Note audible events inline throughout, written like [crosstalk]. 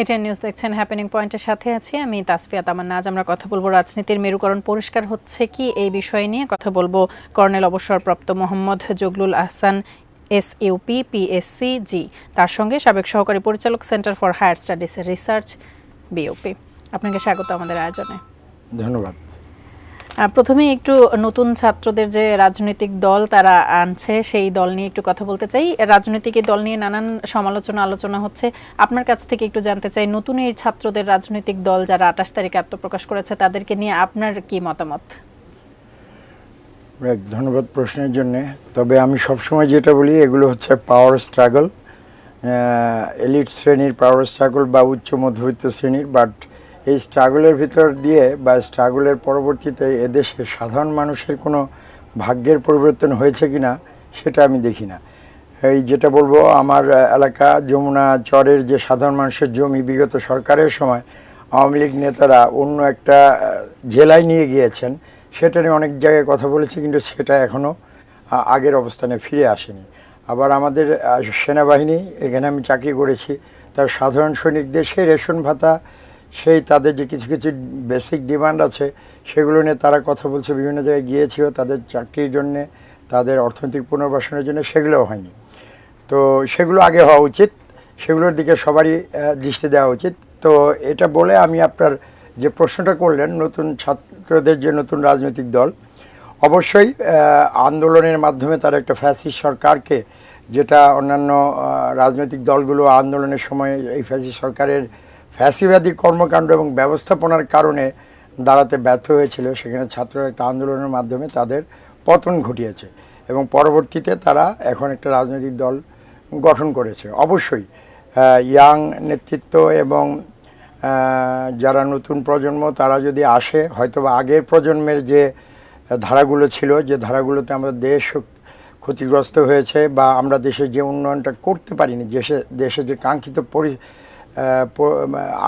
এটা নিউজ দেখছেন হ্যাপেনিং পয়েন্টের সাথে আছি আমি তাসফিয়া তামান্না। আজ আমরা কথা বলব রাজনীতির মেরুকরণ পরিষ্কার হচ্ছে কি এই বিষয় নিয়ে। কথা বলব কর্নেল অবসরপ্রাপ্ত Mohammad Zaglul Ahsan S UP PSC G তার সঙ্গে সাবেক সহকারী পরিচালক centre for higher studies research BOP আপনাকে স্বাগত আমাদের আয়োজনে। ধন্যবাদ। প্রথমে একটু নতুন ছাত্রদের যে রাজনৈতিক দল তারা আনছে, সেই দল নিয়ে একটু কথা বলতে চাই। রাজনৈতিক দল নিয়ে নানান সমালোচনা আলোচনা হচ্ছে। আপনার কাছ থেকে একটু জানতে চাই, নতুন এই ছাত্রদের রাজনৈতিক দল যারা আঠাশ তারিখে আত্মপ্রকাশ করেছে, তাদেরকে নিয়ে আপনার কি মতামত? ধন্যবাদ প্রশ্নের জন্য। তবে আমি সবসময় যেটা বলি, এগুলো হচ্ছে পাওয়ার স্ট্রাগল এলিট শ্রেণির পাওয়ার স্ট্রাগল বা উচ্চ মধ্যবিত্ত শ্রেণির বাট এই স্ট্রাগলের ভিতর দিয়ে বা স্ট্রাগলের পরবর্তীতে এদেশে সাধারণ মানুষের কোনো ভাগ্যের পরিবর্তন হয়েছে কি না, সেটা আমি দেখি না। এই যেটা বলব, আমার এলাকা যমুনা চরের যে সাধারণ মানুষের জমি বিগত সরকারের সময় আওয়ামী লীগ নেতারা অন্য একটা জেলায় নিয়ে গিয়েছেন, সেটা নিয়ে অনেক জায়গায় কথা বলেছে, কিন্তু সেটা এখনও আগের অবস্থানে ফিরে আসেনি। আবার আমাদের সেনাবাহিনী, এখানে আমি চাকরি করেছি, তার সাধারণ সৈনিকদের সেই রেশন ভাতা সেই তাদের যে কিছু কিছু বেসিক ডিমান্ড আছে, সেগুলো নিয়ে তারা কথা বলছে, বিভিন্ন জায়গায় গিয়েছিল তাদের চাকরির জন্যে, তাদের অর্থনৈতিক পুনর্বাসনের জন্য, সেগুলোও হয়নি। তো সেগুলো আগে হওয়া উচিত, সেগুলোর দিকে সবারই দৃষ্টি দেওয়া উচিত। তো এটা বলে আমি আপনার যে প্রশ্নটা করলেন, নতুন ছাত্রদের যে নতুন রাজনৈতিক দল, অবশ্যই আন্দোলনের মাধ্যমে তারা একটা ফ্যাসিস সরকারকে, যেটা অন্যান্য রাজনৈতিক দলগুলো আন্দোলনের সময় এই ফ্যাসিস্ট সরকারের ফ্যাসিবাদী কর্মকাণ্ড এবং ব্যবস্থাপনার কারণে দাঁড়াতে ব্যর্থ হয়েছিল। সেখানে ছাত্ররা একটা আন্দোলনের মাধ্যমে তাদের পতন ঘটিয়েছে এবং পরবর্তীতে তারা এখন একটা রাজনৈতিক দল গঠন করেছে। অবশ্যই ইয়াং নেতৃত্ব এবং যারা নতুন প্রজন্ম, তারা যদি আসে, হয়তোবা আগের প্রজন্মের যে ধারাগুলো ছিল, যে ধারাগুলোতে আমরা দেশ ক্ষতিগ্রস্ত হয়েছে বা আমরা দেশে যে উন্নয়নটা করতে পারিনি, দেশে দেশে যে কাঙ্ক্ষিত পরি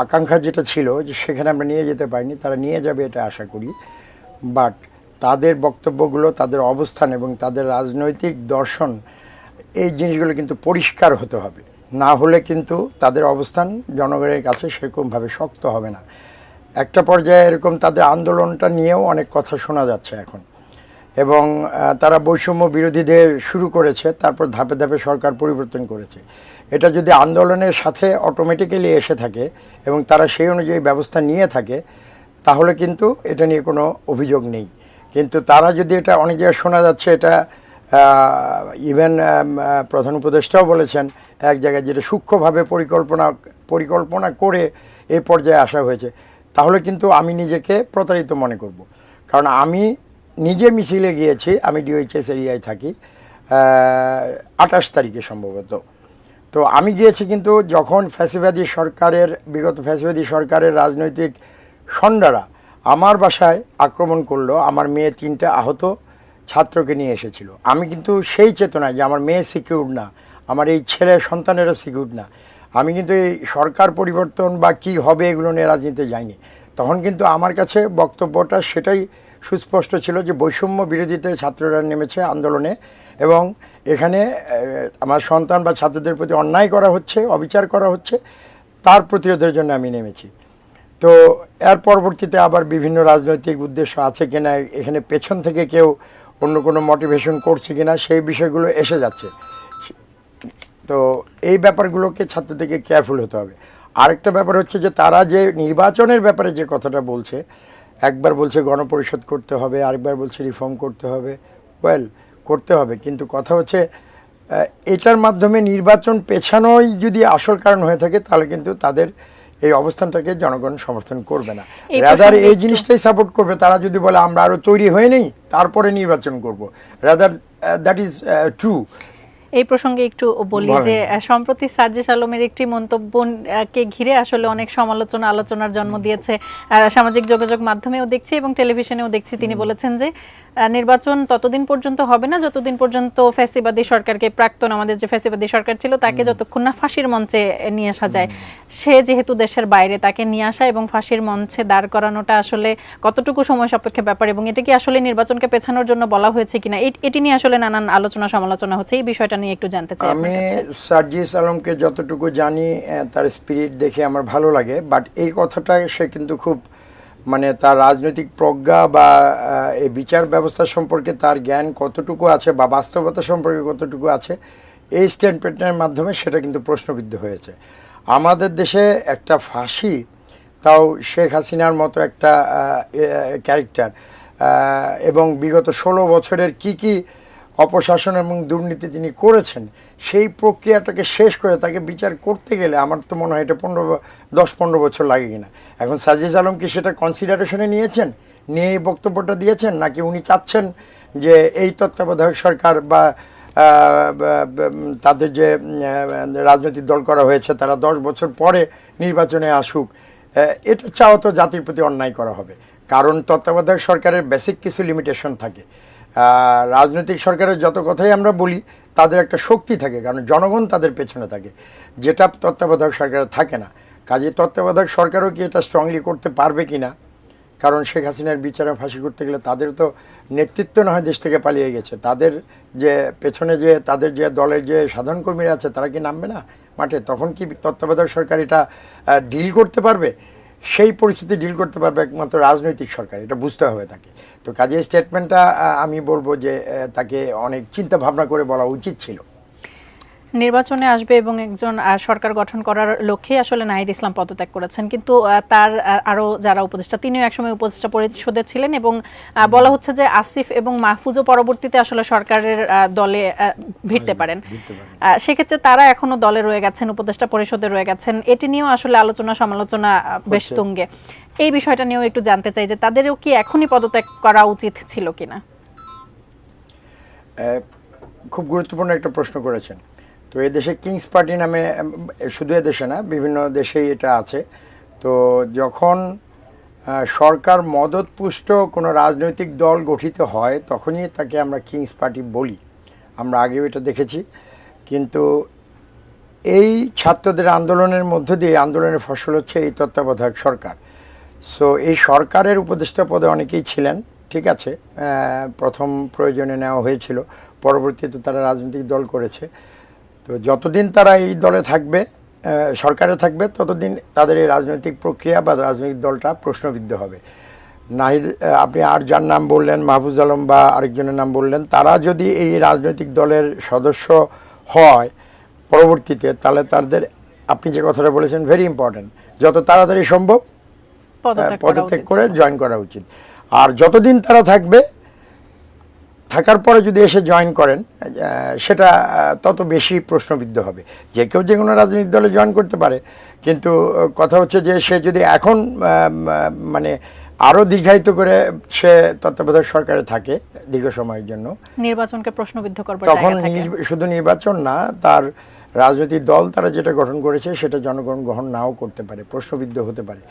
আকাঙ্ক্ষা যেটা ছিল যে সেখানে আমরা নিয়ে যেতে পারিনি, তারা নিয়ে যাবে এটা আশা করি। বাট তাদের বক্তব্যগুলো, তাদের অবস্থান এবং তাদের রাজনৈতিক দর্শন, এই জিনিসগুলো কিন্তু পরিষ্কার হতে হবে। না হলে কিন্তু তাদের অবস্থান জনগণের কাছে সেরকমভাবে শক্ত হবে না। একটা পর্যায়ে এরকম তাদের আন্দোলনটা নিয়েও অনেক কথা শোনা যাচ্ছে এখন। এবং তারা বৈষম্য বিরোধীদের শুরু করেছে, তারপর ধাপে ধাপে সরকার পরিবর্তন করেছে। এটা যদি আন্দোলনের সাথে অটোমেটিক্যালি এসে থাকে এবং তারা সেই অনুযায়ী ব্যবস্থা নিয়ে থাকে, তাহলে কিন্তু এটা নিয়ে কোনো অভিযোগ নেই। কিন্তু তারা যদি এটা অনেক জায়গায় শোনা যাচ্ছে, এটা ইভেন প্রধান উপদেষ্টাও বলেছেন, এক জায়গায় যেটা সূক্ষ্মভাবে পরিকল্পনা পরিকল্পনা করে এই পর্যায়ে আসা হয়েছে, তাহলে কিন্তু আমি নিজেকে প্রতারিত মনে করব। কারণ আমি নিজে মিছিলে গিয়েছি, আমি ডিওইচএস এরিয়ায় থাকি আঠাশ তারিখে সম্ভবত। তো আমি গিয়েছি কিন্তু যখন ফ্যাসিবাদী সরকারের, বিগত ফ্যাসিবাদী সরকারের রাজনৈতিক সন্ডারা আমার বাসায় আক্রমণ করল, আমার মেয়ে তিনটা আহত ছাত্রকে নিয়ে এসেছিল। আমি কিন্তু সেই চেতনায় যে আমার মেয়ে সিকিউর না, আমার এই ছেলে সন্তানেরা সিকিউর না, আমি কিন্তু এই সরকার পরিবর্তন বা কি হবে এগুলো নিয়ে রাজনীতিতে যাইনি। তখন কিন্তু আমার কাছে বক্তব্যটা সেটাই সুস্পষ্ট ছিল যে বৈষম্য বিরোধীতে ছাত্ররা নেমেছে আন্দোলনে এবং এখানে আমার সন্তান বা ছাত্রদের প্রতি অন্যায় করা হচ্ছে, অবিচার করা হচ্ছে, তার প্রতিরোধের জন্য আমি নেমেছি। তো এর পরবর্তীতে আবার বিভিন্ন রাজনৈতিক উদ্দেশ্য আছে কিনা, এখানে পেছন থেকে কেউ অন্য কোনো মোটিভেশন করছে কিনা, সেই বিষয়গুলো এসে যাচ্ছে। তো এই ব্যাপারগুলোকে ছাত্রদেরকে কেয়ারফুল হতে হবে। আরেকটা ব্যাপার হচ্ছে যে তারা যে নির্বাচনের ব্যাপারে যে কথাটা বলছে একবার বলছে গণপরিষদ করতে হবে আরেকবার বলছে রিফর্ম করতে হবে। ওয়েল করতে হবে কিন্তু কথা হচ্ছে এটার মাধ্যমে নির্বাচন পেছানোই যদি আসল কারণ হয়ে থাকে তাহলে কিন্তু তাদের এই অবস্থানটাকে জনগণ সমর্থন করবে না। রাদার এই জিনিসটাই সাপোর্ট করবে। তারা যদি বলে আমরা আরও তৈরি হয়ে নেই তারপরে নির্বাচন করব। রাদার দ্যাট ইজ ট্রু এই প্রসঙ্গে একটু বলি যে সম্প্রতি সার্জেস আলমের একটি মন্তব্য কে ঘিরে আসলে অনেক সমালোচনা আলোচনার জন্ম দিয়েছে। আহ, সামাজিক যোগাযোগ মাধ্যমেও দেখছি এবং টেলিভিশনেও দেখছি। তিনি বলেছেন যে নির্বাচন ততদিন পর্যন্ত হবে না যতদিন পর্যন্ত ফ্যাসিবাদী সরকারকে প্রাক্তন আমাদের যে ফ্যাসিবাদী সরকার ছিল তাকে যতক্ষণ না ফাঁসির মঞ্চে নিয়ে আসা যায় সে যেহেতু দেশের বাইরে তাকে নিয়ে আসা এবং ফাঁসির মঞ্চে দাঁড় করানোটা আসলে কতটুকু সময় সাপেক্ষে ব্যাপার এবং এটা কি আসলে নির্বাচনকে পেছানোর জন্য বলা হয়েছে কিনা এটি নিয়ে আসলে নানান আলোচনা সমালোচনা হচ্ছে এই বিষয়টা নিয়ে একটু জানতে চাই আমি সার্জিস আলমকে যতটুকু জানি তার স্পিরিট দেখে আমার ভালো লাগে বাট এই কথাটা সে কিন্তু খুব মানে তার রাজনৈতিক প্রজ্ঞা বা এই বিচার ব্যবস্থা সম্পর্কে তার জ্ঞান কতটুকু আছে বা বাস্তবতা সম্পর্কে কতটুকু আছে, এই স্টেটমেন্টের মাধ্যমে সেটা কিন্তু প্রশ্নবিদ্ধ হয়েছে। আমাদের দেশে একটা ফাঁসি, তাও শেখ হাসিনার মতো একটা ক্যারেক্টার এবং বিগত ষোলো বছরের কি কি অপশাসন এবং দুর্নীতি তিনি করেছেন, সেই প্রক্রিয়াটাকে শেষ করে তাকে বিচার করতে গেলে আমার তো মনে হয় এটা পনেরো দশ পনেরো বছর লাগে কিনা। এখন সার্জিস আলম কি সেটা কনসিডারেশনে নিয়েছেন? নিয়ে এই বক্তব্যটা দিয়েছেন? নাকি উনি চাচ্ছেন যে এই তত্ত্বাবধায়ক সরকার বা তাদের যে রাজনৈতিক দল করা হয়েছে, তারা দশ বছর পরে নির্বাচনে আসুক এটা চাও তো জাতির প্রতি অন্যায় করা হবে। কারণ তত্ত্বাবধায়ক সরকারের বেসিক কিছু লিমিটেশন থাকে। রাজনৈতিক সরকারের যত কথাই আমরা বলি, তাদের একটা শক্তি থাকে, কারণ জনগণ তাদের পেছনে থাকে। যেটা তত্ত্বাবধায়ক সরকারের থাকে না। কাজে তত্ত্বাবধায়ক সরকারও কি এটা স্ট্রংলি করতে পারবে কি না কারণ শেখ হাসিনার বিচারে ফাঁসি করতে গেলে তাদের তো নেতৃত্ব না হয় দেশ থেকে পালিয়ে গেছে। তাদের যে পেছনে যে তাদের যে দলের যে সাধারণ কর্মীরা আছে, তারা কি নামবে না মাঠে? তখন কি তত্ত্বাবধায়ক সরকার এটা ডিল করতে পারবে? সেই পরিস্থিতি ডিল করতে পারবে একমাত্র রাজনৈতিক সরকার, এটা বুঝতে হবে তাকে। তো কাজে স্টেটমেন্টটা আমি বলব যে তাকে অনেক চিন্তা ভাবনা করে বলা উচিত ছিল। নির্বাচনে আসবে এবং একজন সরকার গঠন করার লক্ষ্যে আসলে নাহিদ ইসলাম পদত্যাগ করেছেন। কিন্তু তার আহ, আরও যারা উপদেষ্টা তিনিও একসময় উপদেষ্টা পরিষদে ছিলেন এবং বলা হচ্ছে যে আসিফ এবং মাহফুজও পরবর্তীতে আসলে সরকারের দলে আহ, ভিড়তে পারেন। সেক্ষেত্রে তারা এখনও দলে রয়ে গেছেন উপদেষ্টা পরিষদে রয়ে গেছেন। এটি নিয়েও আসলে আলোচনা সমালোচনা বেশ তুঙ্গে। এই বিষয়টা নিয়েও একটু জানতে চাই যে তাদেরও কি এখনই পদত্যাগ করা উচিত ছিল কিনা? খুব গুরুত্বপূর্ণ একটা প্রশ্ন করেছেন। তো দেশে কিংস পার্টি নামে শুধু দেশে না, বিভিন্ন দেশেই এটা আছে। তো যখন সরকার মদতপুষ্ট কোনো রাজনৈতিক দল গঠিত হয়, তখনই তাকে আমরা কিংস পার্টি বলি। আমরা আগেও এটা দেখেছি। কিন্তু এই ছাত্রদের আন্দোলনের মধ্য দিয়ে আন্দোলনের ফসল হচ্ছে এই তত্ত্বাবধায়ক সরকার। সো এই সরকারের উপদেষ্টা পদে অনেকেই ছিলেন, ঠিক আছে প্রথম প্রয়োজনে নেওয়া হয়েছিল। পরবর্তীতে তারা রাজনৈতিক দল করেছে। তো যতদিন তারা এই দলে থাকবে সরকারে থাকবে ততদিন তাদের এই রাজনৈতিক প্রক্রিয়া বা রাজনৈতিক দলটা প্রশ্নবিদ্ধ হবে। নাহিদ আপনি আর যার নাম বললেন মাহফুজ আলম বা আরেকজনের নাম বললেন তারা যদি এই রাজনৈতিক দলের সদস্য হয় পরবর্তীতে তাহলে তাদের আপনি যে কথাটা বলেছেন ভেরি ইম্পর্ট্যান্ট যত তাড়াতাড়ি সম্ভব পদত্যাগ করে জয়েন করা উচিত। আর যতদিন তারা থাকবে থাকার পরে যদি এসে জয়েন করেন সেটা তত বেশি প্রশ্নবিদ্ধ হবে। যে কেউ যে কোনো রাজনৈতিক দলে জয়েন করতে পারে কিন্তু কথা হচ্ছে যে সে যদি এখন মানে আরও দীর্ঘায়িত করে সে তত্ত্বাবধায়ক সরকারে থাকে দীর্ঘ সময়ের জন্য নির্বাচনকে প্রশ্নবিদ্ধ করবার তখন শুধু নির্বাচন না তার রাজনৈতিক দল তারা যেটা গঠন করেছে সেটা জনগণ গ্রহণ নাও করতে পারে প্রশ্নবিদ্ধ হতে পারে।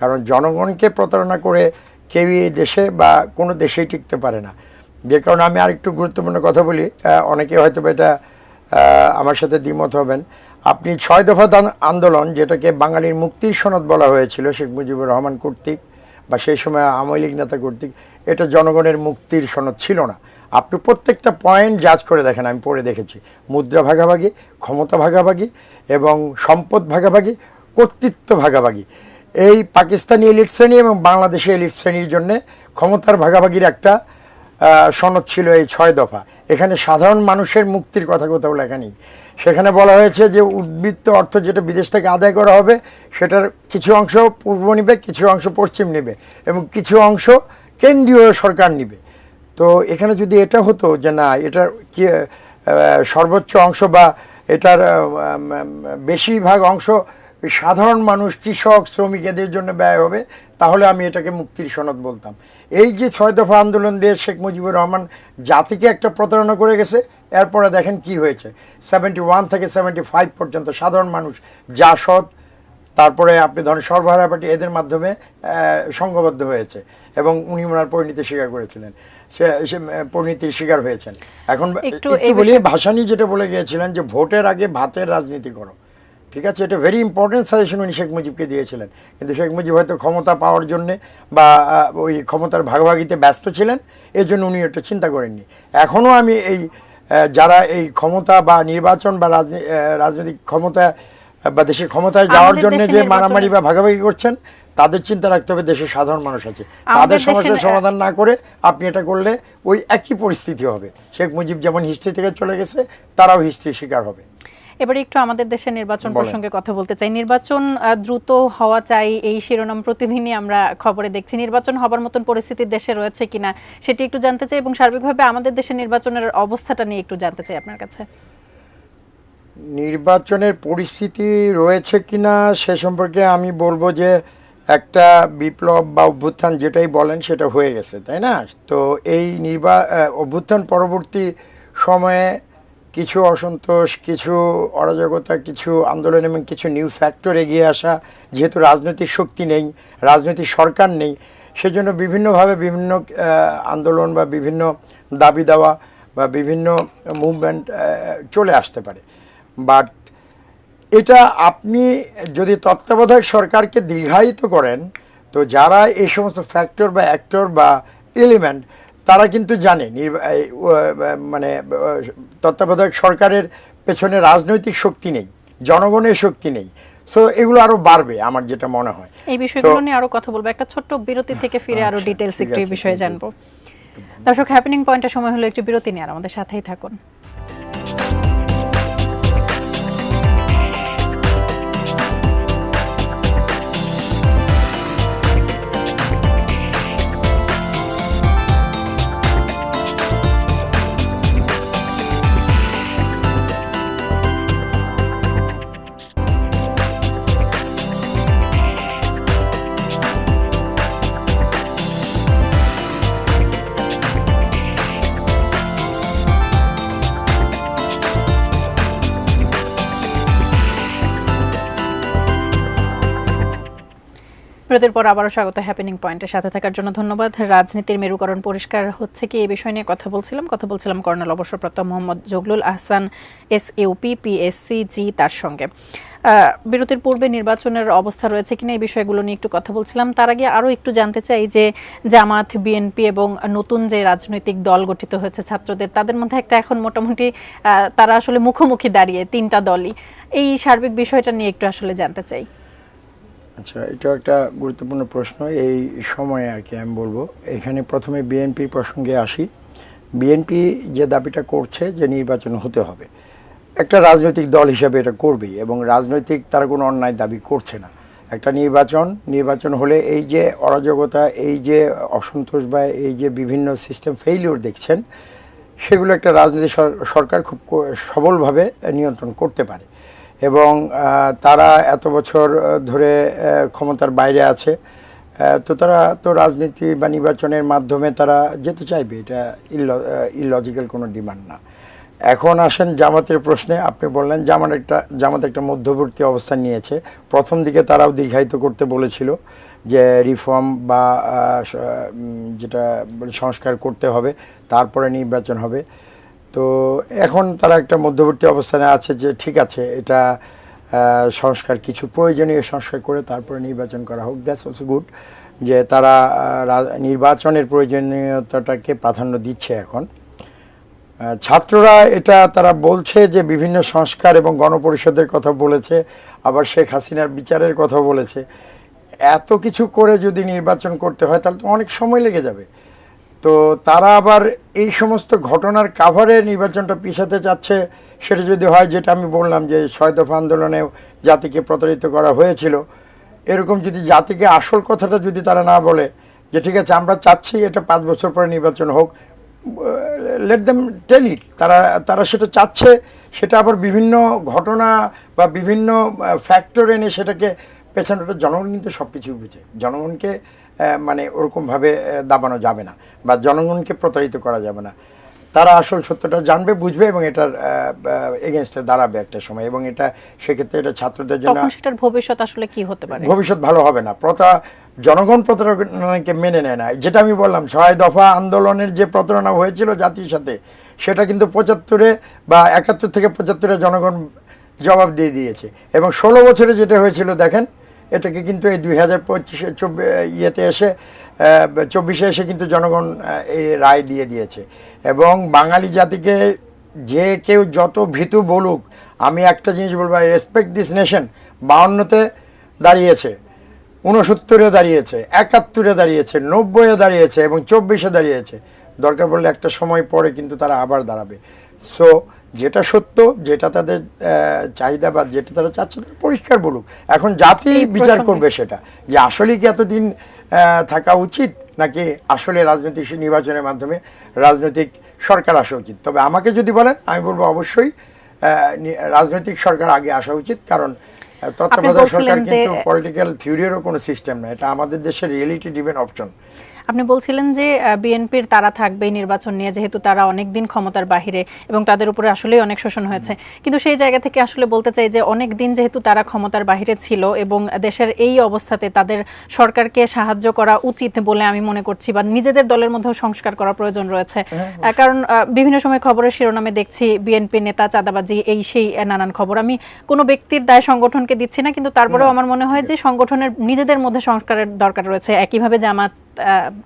কারণ জনগণকে প্রতারণা করে কেউই এই দেশে বা কোনো দেশেই টিকতে পারে না। যে কারণে আমি আরেকটু গুরুত্বপূর্ণ কথা বলি অনেকে হয়তো এটা আমার সাথে দ্বিমত হবেন। আপনি ছয় দফা আন্দোলন যেটাকে বাঙালির মুক্তির সনদ বলা হয়েছিল, শেখ মুজিবুর রহমান কর্তৃক বা সেই সময় আওয়ামী লীগ নেতা কর্তৃক, এটা জনগণের মুক্তির সনদ ছিল না। আপনি প্রত্যেকটা পয়েন্ট জাজ করে দেখেন, আমি পড়ে দেখেছি। মুদ্রা ভাগাভাগি, ক্ষমতা ভাগাভাগি এবং সম্পদ ভাগাভাগি, কর্তৃত্ব ভাগাভাগি। এই পাকিস্তানি এলিট শ্রেণি এবং বাংলাদেশি এলিট শ্রেণির জন্য ক্ষমতার ভাগাভাগির একটা সনদ ছিল এই ছয় দফা। এখানে সাধারণ মানুষের মুক্তির কথা কোথাও লেখা নেই। সেখানে বলা হয়েছে যে উদ্বৃত্ত অর্থ যেটা বিদেশ থেকে আদায় করা হবে, সেটার কিছু অংশ পূর্ব নিবে, কিছু অংশ পশ্চিম নেবে এবং কিছু অংশ কেন্দ্রীয় সরকার নিবে। তো এখানে যদি এটা হতো যে না, এটার কি সর্বোচ্চ অংশ বা এটার বেশিরভাগ অংশ সাধারণ মানুষ কৃষক শ্রমিক এদের জন্য ব্যয় হবে তাহলে আমি এটাকে মুক্তির সনদ বলতাম। এই যে ছয় দফা আন্দোলন দিয়ে শেখ মুজিবুর রহমান জাতিকে একটা প্রতারণা করে গেছে এরপরে দেখেন কি হয়েছে। সেভেন্টি ওয়ান থেকে সেভেন্টি ফাইভ পর্যন্ত সাধারণ মানুষ সৎ তারপরে আপনি ধরেন সর্বহারা পার্টি এদের মাধ্যমে সংঘবদ্ধ হয়েছে এবং উনি ওনার পরিণতি স্বীকার করেছিলেন। সে পরিণতির শিকার হয়েছেন। এখন একটু একটু বলি ভাসানি যেটা বলে গিয়েছিলেন যে ভোটের আগে ভাতের রাজনীতি করো। ঠিক আছে এটা ভেরি ইম্পর্টেন্ট সাজেশন উনি শেখ মুজিবকে দিয়েছিলেন। কিন্তু শেখ মুজিব হয়তো ক্ষমতা পাওয়ার জন্যে বা ওই ক্ষমতার ভাগাভাগিতে ব্যস্ত ছিলেন এই জন্য উনি এটা চিন্তা করেননি। এখনও আমি এই যারা এই ক্ষমতা বা নির্বাচন বা রাজনৈতিক ক্ষমতা বা দেশের ক্ষমতায় যাওয়ার জন্য যে মারামারি বা ভাগাভাগি করছেন তাদের চিন্তা রাখতে হবে দেশের সাধারণ মানুষ আছে। তাদের সমস্যার সমাধান না করে আপনি এটা করলে ওই একই পরিস্থিতি হবে। শেখ মুজিব যেমন হিস্ট্রি থেকে চলে গেছে তারাও হিস্ট্রির শিকার হবে। এবারে একটু আমাদের দেশের নির্বাচন প্রসঙ্গে কথা বলতে চাই। নির্বাচন দ্রুত হওয়া চাই এই শিরোনাম প্রতিদিনই আমরা খবরে দেখছি। নির্বাচন হবার মতন পরিস্থিতি দেশে রয়েছে কিনা সেটি একটু জানতে চাই এবং সার্বিকভাবে আমাদের দেশের নির্বাচনের অবস্থাটা নিয়ে একটু জানতে চাই আপনার কাছে। নির্বাচনের পরিস্থিতি রয়েছে কিনা সে সম্পর্কে আমি বলব যে একটা বিপ্লব বা অভ্যুত্থান যেটাই বলেন সেটা হয়ে গেছে তাই না? তো এই নির্বা অভ্যুত্থান পরবর্তী সময়ে কিছু অসন্তোষ, কিছু অরাজকতা, কিছু আন্দোলন এবং কিছু নিউ ফ্যাক্টর এগিয়ে আসা, যেহেতু রাজনৈতিক শক্তি নেই, রাজনৈতিক সরকার নেই, সেজন্য বিভিন্নভাবে বিভিন্ন আন্দোলন বা বিভিন্ন দাবি দেওয়া বা বিভিন্ন মুভমেন্ট চলে আসতে পারে। বাট এটা আপনি যদি তত্ত্বাবধায়ক সরকারকে দীর্ঘায়িত করেন, তো যারা এই সমস্ত ফ্যাক্টর বা অ্যাক্টর বা এলিমেন্ট তারা কিন্তু জানে মানে তত্ত্বাবধায়ক সরকারের পেছনে রাজনৈতিক শক্তি নেই জনগণের শক্তি নেই। সো এগুলো আরও বাড়বে আমার যেটা মনে হয়। এই বিষয়গুলো নিয়ে আরও কথা বলব। একটা ছোট্ট বিরতি থেকে ফিরে আরও আচ্ছা, ডিটেলস একটু এই বিষয়ে. জানব। দর্শক হ্যাপেনিং পয়েন্টের সময় হলো একটু বিরতি নিয়ে আর আমাদের সাথেই থাকুন। বিরতির পর আবারও স্বাগত হ্যাপেনিং পয়েন্টের সাথে থাকার জন্য ধন্যবাদ। রাজনীতির মেরুকরণ পরিষ্কার হচ্ছে কি এই বিষয় নিয়ে কথা বলছিলাম? কথা বলছিলাম কর্নেল অবসরপ্রাপ্ত Mohammad Zaglul Ahsan S UP PSC G তার সঙ্গে। বিরতির পূর্বে নির্বাচনের অবস্থা রয়েছে কিনা এই বিষয়গুলো নিয়ে একটু কথা বলছিলাম। তার আগে আরও একটু জানতে চাই যে জামাত বিএনপি এবং নতুন যে রাজনৈতিক দল গঠিত হয়েছে ছাত্রদের, তাদের মধ্যে একটা এখন মোটামুটি তারা আসলে মুখোমুখি দাঁড়িয়ে তিনটা দলই। এই সার্বিক বিষয়টা নিয়ে একটু আসলে জানতে চাই। আচ্ছা এটা একটা গুরুত্বপূর্ণ প্রশ্ন। এই সময়ে আর কি আমি বলব। এখানে প্রথমে বিএনপির প্রসঙ্গে আসি। বিএনপি যে দাবিটা করছে যে নির্বাচন হতে হবে, একটা রাজনৈতিক দল হিসাবে এটা করবেই এবং রাজনৈতিক তারা কোনো অন্যায় দাবি করছে না। একটা নির্বাচন নির্বাচন হলে এই যে অরাজকতা, এই যে অসন্তোষ বা এই যে বিভিন্ন সিস্টেম ফেইলিওর দেখছেন, সেগুলো একটা রাজনৈতিক সরকার খুব সবলভাবে নিয়ন্ত্রণ করতে পারে। এবং তারা এত বছর ধরে ক্ষমতার বাইরে আছে। তো তারা তো রাজনীতি বা নির্বাচনের মাধ্যমে তারা যেতে চাইবে, এটা ইলজিক্যাল কোনো ডিমান্ড না। এখন আসেন জামাতের প্রশ্নে, আপনি বললেন জামাত একটা জামাত একটা মধ্যবর্তী অবস্থান নিয়েছে। প্রথম দিকে তারাও দীর্ঘায়িত করতে বলেছিল যে রিফর্ম বা যেটা সংস্কার করতে হবে, তারপরে নির্বাচন হবে। তো এখন তারা একটা মধ্যবর্তী অবস্থানে আছে যে ঠিক আছে, এটা সংস্কার কিছু প্রয়োজনীয় সংস্কার করে তারপরে নির্বাচন করা হোক। দ্যাটস অলসো গুড যে তারা নির্বাচনের প্রয়োজনীয়তাটাকে প্রাধান্য দিচ্ছে এখন। ছাত্ররা এটা তারা বলছে যে বিভিন্ন সংস্কার এবং গণপরিষদের কথা বলেছে, আবার শেখ হাসিনার বিচারের কথা বলেছে। এত কিছু করে যদি নির্বাচন করতে হয় তাহলে তো অনেক সময় লেগে যাবে। তো তারা আবার এই সমস্ত ঘটনার কাভারে নির্বাচনটা পিছাতে চাচ্ছে সেটা যদি হয়, যেটা আমি বললাম যে ছয় দফা আন্দোলনে জাতিকে প্রতারিত করা হয়েছিল, এরকম যদি জাতিকে আসল কথাটা যদি তারা না বলে যে ঠিক আছে, আমরা চাচ্ছি এটা পাঁচ বছর পরে নির্বাচন হোক লেট দেম টেল ইট তারা তারা সেটা চাচ্ছে, সেটা আবার বিভিন্ন ঘটনা বা বিভিন্ন ফ্যাক্টর এনে সেটাকে পেছানোটা জনগণ কিন্তু সব কিছুই বুঝে। জনগণকে মানে ওরকমভাবে দাবানো যাবে না বা জনগণকে প্রতারিত করা যাবে না। তারা আসল সত্যটা জানবে বুঝবে এবং এটার এগেনস্টে দাঁড়াবে একটা সময় এবং এটা সেক্ষেত্রে এটা ছাত্রদের জন্য সেটার ভবিষ্যৎ আসলে কি হতে পারে? ভবিষ্যৎ ভালো হবে না। প্রতা জনগণ প্রতারণাকে মেনে নেয় না। যেটা আমি বললাম ছয় দফা আন্দোলনের যে প্রতারণা হয়েছিল জাতির সাথে সেটা কিন্তু পঁচাত্তরে বা একাত্তর থেকে পঁচাত্তরে জনগণ জবাব দিয়ে দিয়েছে। এবং ষোলো বছরে যেটা হয়েছিল দেখেন এটাকে কিন্তু এই দুই হাজার পঁচিশে ইয়েতে এসে চব্বিশে এসে কিন্তু জনগণ এই রায় দিয়ে দিয়েছে। এবং বাঙালি জাতিকে যে কেউ যত ভীতু বলুক, আমি একটা জিনিস বলব রেসপেক্ট দিস নেশন বাউন্নতে দাঁড়িয়েছে উনসত্তরে দাঁড়িয়েছে, একাত্তরে দাঁড়িয়েছে, নব্বইয়ে দাঁড়িয়েছে এবং চব্বিশে দাঁড়িয়েছে। দরকার পড়লে একটা সময় পরে কিন্তু তারা আবার দাঁড়াবে। সো যেটা সত্য যেটা তাদের চাহিদা বা যেটা তারা চাচ্ছে তারা পরিষ্কার বলুক। এখন জাতি বিচার করবে সেটা। যে আসলে কি এতদিন থাকা উচিত নাকি আসলে রাজনৈতিক নির্বাচনের মাধ্যমে রাজনৈতিক সরকার আসা উচিত? তবে আমাকে যদি বলেন আমি বলব অবশ্যই রাজনৈতিক সরকার আগে আসা উচিত কারণ তত্ত্বাবধায়ক সরকার কিন্তু পলিটিক্যাল থিওরিরও কোনো সিস্টেম না। এটা আমাদের দেশের রিয়েলিটি ডিপেন অপশন আপনি বলছিলেন যে বিএনপির তারা থাকবে নির্বাচন নিয়ে যেহেতু তারা অনেক দিন ক্ষমতার বাহিরে এবং তাদের উপরে আসলেই অনেক শোষণ হয়েছে। কিন্তু সেই জায়গা থেকে আসলে বলতে চাই যে অনেক দিন যেহেতু তারা ক্ষমতার বাহিরে ছিল এবং দেশের এই অবস্থাতে তাদের সরকারকে সাহায্য করা উচিত বলে আমি মনে করছি বা নিজেদের দলের মধ্যেও সংস্কার করা প্রয়োজন রয়েছে। কারণ আহ, বিভিন্ন সময় খবরের শিরোনামে দেখছি বিএনপি নেতা চাঁদাবাজি এই সেই নানান খবর। আমি কোনো ব্যক্তির দায় সংগঠনকে দিচ্ছি না কিন্তু তারপরেও আমার মনে হয় যে সংগঠনের নিজেদের মধ্যে সংস্কারের দরকার রয়েছে। একইভাবে জামাত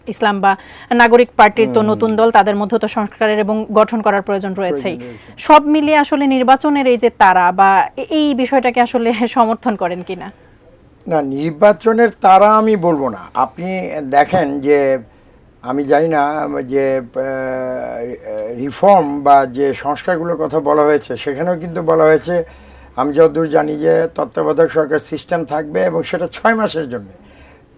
ইসলাম বা নাগরিক পার্টির তো নতুন দল তাদের মধ্যে তো সংস্কারের এবং গঠন করার প্রয়োজন রয়েছেই। রয়েছে। সব মিলিয়ে আসলে নির্বাচনের এই যে তারা বা এই বিষয়টাকে আসলে [laughs] সমর্থন করেন কিনা? না নির্বাচনের তারা আমি বলব না। আপনি দেখেন যে আমি জানি না যে রিফর্ম বা যে সংস্কারগুলোর কথা বলা হয়েছে সেখানেও কিন্তু বলা হয়েছে আমি যতদূর জানি যে তত্ত্বাবধায়ক সরকার সিস্টেম থাকবে এবং সেটা ছয় মাসের জন্য।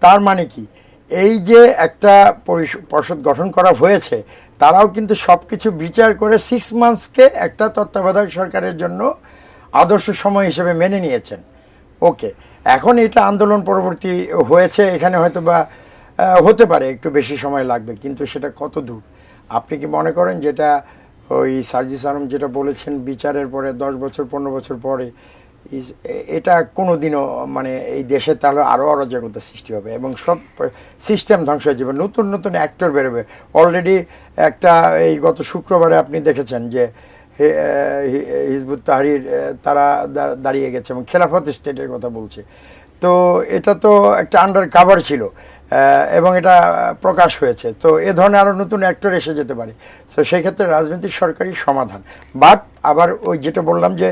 তার মানে কি? এই যে একটা পরিষ- পর্ষদ গঠন করা হয়েছে, তারাও কিন্তু সব কিছু বিচার করে সিক্স মান্থসকে একটা তত্ত্বাবধায়ক সরকারের জন্য আদর্শ সময় হিসেবে মেনে নিয়েছেন। ওকে এখন এটা আন্দোলন পরবর্তী হয়েছে, এখানে হয়তো বা হতে পারে, একটু বেশি সময় লাগবে, কিন্তু সেটা কত দূর? আপনি কি মনে করেন যেটা ওই সার্জিস আলম যেটা বলেছেন, বিচারের পরে দশ বছর, পনেরো বছর পরে এটা কোনো দিনও মানে এই দেশে তাহলে আরও অরাজকতা সৃষ্টি হবে এবং সব সিস্টেম ধ্বংস হয়ে যাবে। নতুন নতুন অ্যাক্টর বেরোবে। অলরেডি একটা, এই গত শুক্রবারে আপনি দেখেছেন যে হিজবুত তাহরির তারা দাঁড়িয়ে গেছে এবং খেলাফত স্টেটের কথা বলছে। তো এটা তো একটা আন্ডার কাভার ছিল এবং এটা প্রকাশ হয়েছে। তো এ ধরনের আরও নতুন অ্যাক্টর এসে যেতে পারে। তো সেই ক্ষেত্রে রাজনৈতিক সরকারি সমাধান। বাট আবার ওই যেটা বললাম যে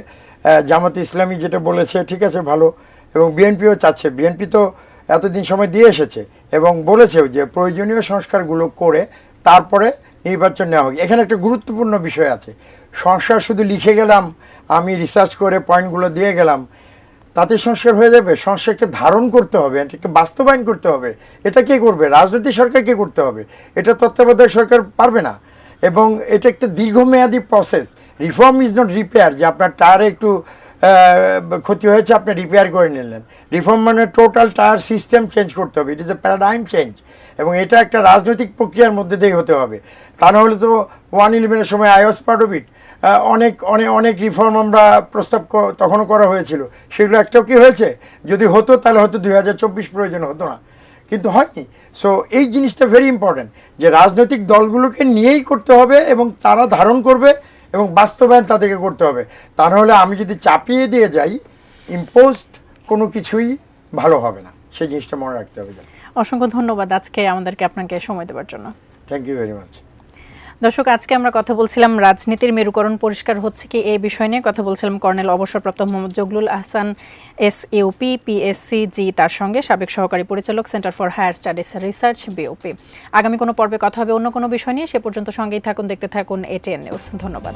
জামাত ইসলামী যেটা বলেছে, ঠিক আছে, ভালো। এবং বিএনপিও চাচ্ছে। বিএনপি তো এতদিন সময় দিয়ে এসেছে এবং বলেছেও যে প্রয়োজনীয় সংস্কারগুলো করে তারপরে নির্বাচন নেওয়া হোক। এখানে একটা গুরুত্বপূর্ণ বিষয় আছে। সংস্কার শুধু লিখে গেলাম, আমি রিসার্চ করে পয়েন্টগুলো দিয়ে গেলাম, তাতে সংস্কার হয়ে যাবে। সংস্কারকে ধারণ করতে হবে, এটাকে বাস্তবায়ন করতে হবে। এটা কে করবে? রাজনৈতিক সরকার কে করতে হবে? এটা তত্ত্বাবধায়ক সরকার পারবে না। এবং এটা একটা দীর্ঘমেয়াদী process reform is not repair যে আপনার টায়ারে একটু ক্ষতি হয়েছে, আপনি রিপেয়ার করে নিলেন। রিফর্ম মানে টোটাল টায়ার সিস্টেম চেঞ্জ করতে হবে। It is a paradigm change এবং এটা একটা রাজনৈতিক প্রক্রিয়ার মধ্যে দিয়ে হতে হবে। তা নাহলে তো ওয়ান ইলেভেনের সময় I was part of it অনেক অনেক অনেক রিফর্ম আমরা প্রস্তাব তখনও করা হয়েছিল। সেগুলো একটাও কি হয়েছে? যদি হতো তাহলে হয়তো দুই হাজার চব্বিশ প্রয়োজন হতো না। কিন্তু হয়নি। সো এই জিনিসটা ভেরি ইম্পর্ট্যান্ট যে রাজনৈতিক দলগুলোকে নিয়েই করতে হবে এবং তারা ধারণ করবে এবং বাস্তবায়ন তাদেরকে করতে হবে। তা নাহলে আমি যদি চাপিয়ে দিয়ে যাই ইম্পোজড কোনো কিছুই ভালো হবে না। সেই জিনিসটা মনে রাখতে হবে অসংখ্য ধন্যবাদ আজকে আমাদেরকে আপনাকে সময় দেওয়ার জন্য। থ্যাংক ইউ ভেরি মাচ দর্শক, আজকে আমরা কথা বলছিলাম রাজনীতির মেরুকরণ পরিষ্কার হচ্ছে কি এই বিষয় নিয়ে। কথা বলছিলাম কর্নেল অবসরপ্রাপ্ত Mohammad Zaglul Ahsan, S UP PSC G তার সঙ্গে সাবেক সহকারী পরিচালক centre for higher studies research BOP আগামী কোনো পর্বে কথা হবে অন্য কোনো বিষয় নিয়ে। সে পর্যন্ত সঙ্গেই থাকুন, দেখতে থাকুন এটিএন নিউজ। ধন্যবাদ।